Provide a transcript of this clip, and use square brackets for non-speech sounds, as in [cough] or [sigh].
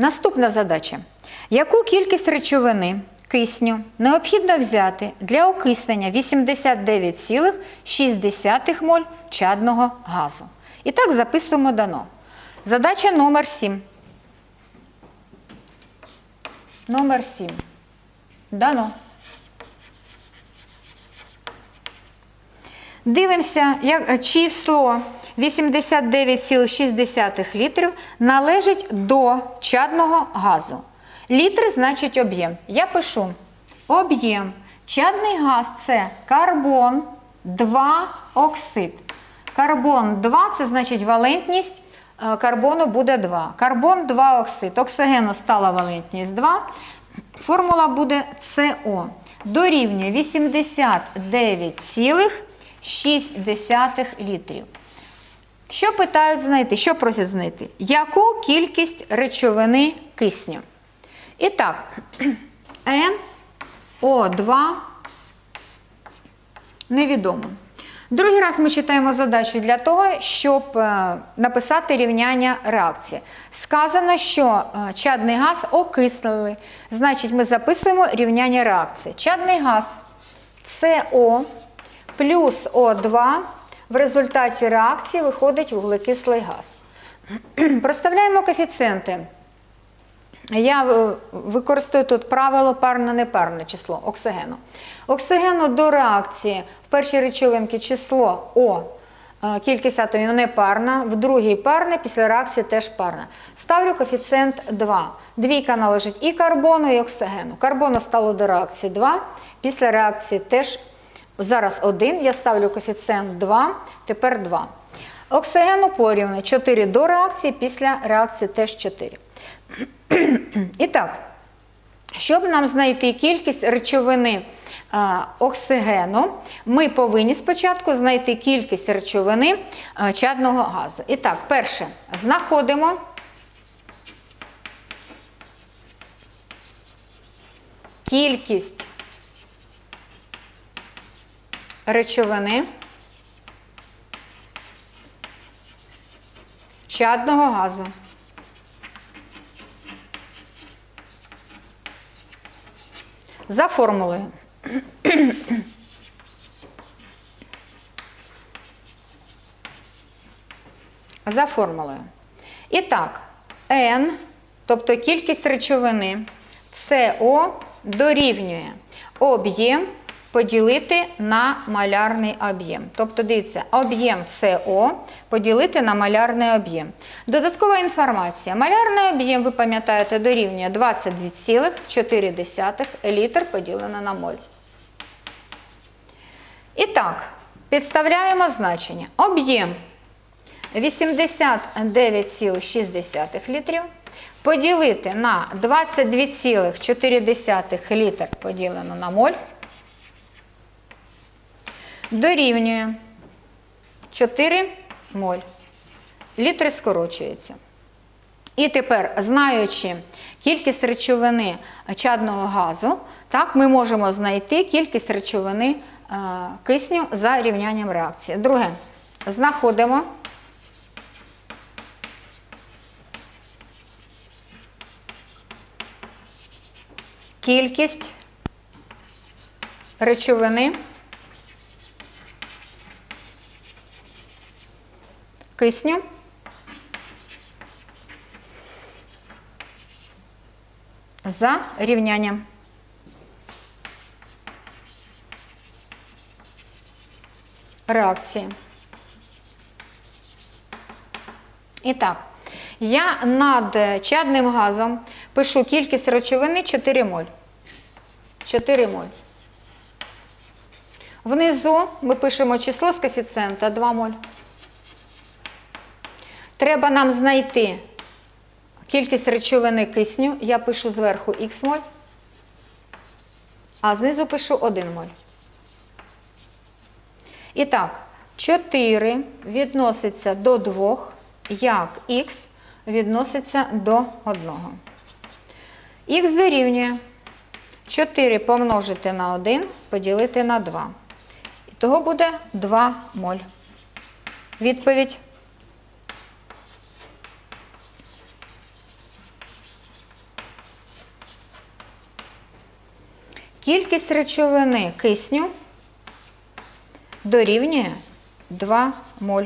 Наступна задача. Яку кількість речовини кисню необхідно взяти для окиснення 89,6 моль чадного газу? І так записуємо дано. Задача номер 7. Номер 7. Дано. Дивимося, як число 89,6 літрів належить до чадного газу. Літр значить об'єм. Я пишу об'єм. Чадний газ це карбон 2 оксид. Карбон 2 це значить валентність е, карбону буде 2. Карбон 2 оксид. Оксигену стала валентність 2. Формула буде СО. Дорівнює 89,6 літрів. Що питають знайти? Що просять знайти? Яку кількість речовини кисню? І так, НО2 невідомо. Другий раз ми читаємо задачу для того, щоб е, написати рівняння реакції. Сказано, що е, чадний газ окислили. Значить, ми записуємо рівняння реакції. Чадний газ СО плюс О2 в результаті реакції виходить вуглекислий газ. [clears throat] Проставляємо коефіцієнти. Я е, використовую тут правило парне-непарне число оксигену. Оксигену до реакції в першій речовинці число О, е, кількість атомів не парна, в другій парне, після реакції теж парна. Ставлю коефіцієнт 2. Двійка належить і карбону, і оксигену. Карбону стало до реакції 2, після реакції теж зараз 1. Я ставлю коефіцієнт 2, тепер 2. Оксигену порівняно 4 до реакції, після реакції теж 4. І так, щоб нам знайти кількість речовини оксигену, ми повинні спочатку знайти кількість речовини чадного газу. І так, перше, знаходимо кількість речовини чадного газу. За формулою. [clears throat] За формулою. І так, N, тобто кількість речовини СО дорівнює об'єм поділити на малярний об'єм. Тобто, дивіться, об'єм СО поділити на малярний об'єм. Додаткова інформація. Малярний об'єм, ви пам'ятаєте, дорівнює 22,4 літр поділено на моль. І так, підставляємо значення. Об'єм 89,6 літрів поділити на 22,4 літр поділено на моль дорівнює 4 моль. Літри скорочуються. І тепер, знаючи кількість речовини чадного газу, так, ми можемо знайти кількість речовини е, кисню за рівнянням реакції. Друге, знаходимо кількість речовини кисню за рівнянням. Реакції. І так, я над чадним газом пишу кількість речовини 4 моль. 4 моль. Внизу ми пишемо число з коефіцієнта 2 моль. Треба нам знайти кількість речовини кисню. Я пишу зверху х моль, а знизу пишу 1 моль. І так, 4 відноситься до 2, як х відноситься до 1. Х дорівнює 4 помножити на 1, поділити на 2. І того буде 2 моль. Відповідь Кількість речовини кисню дорівнює 2 моль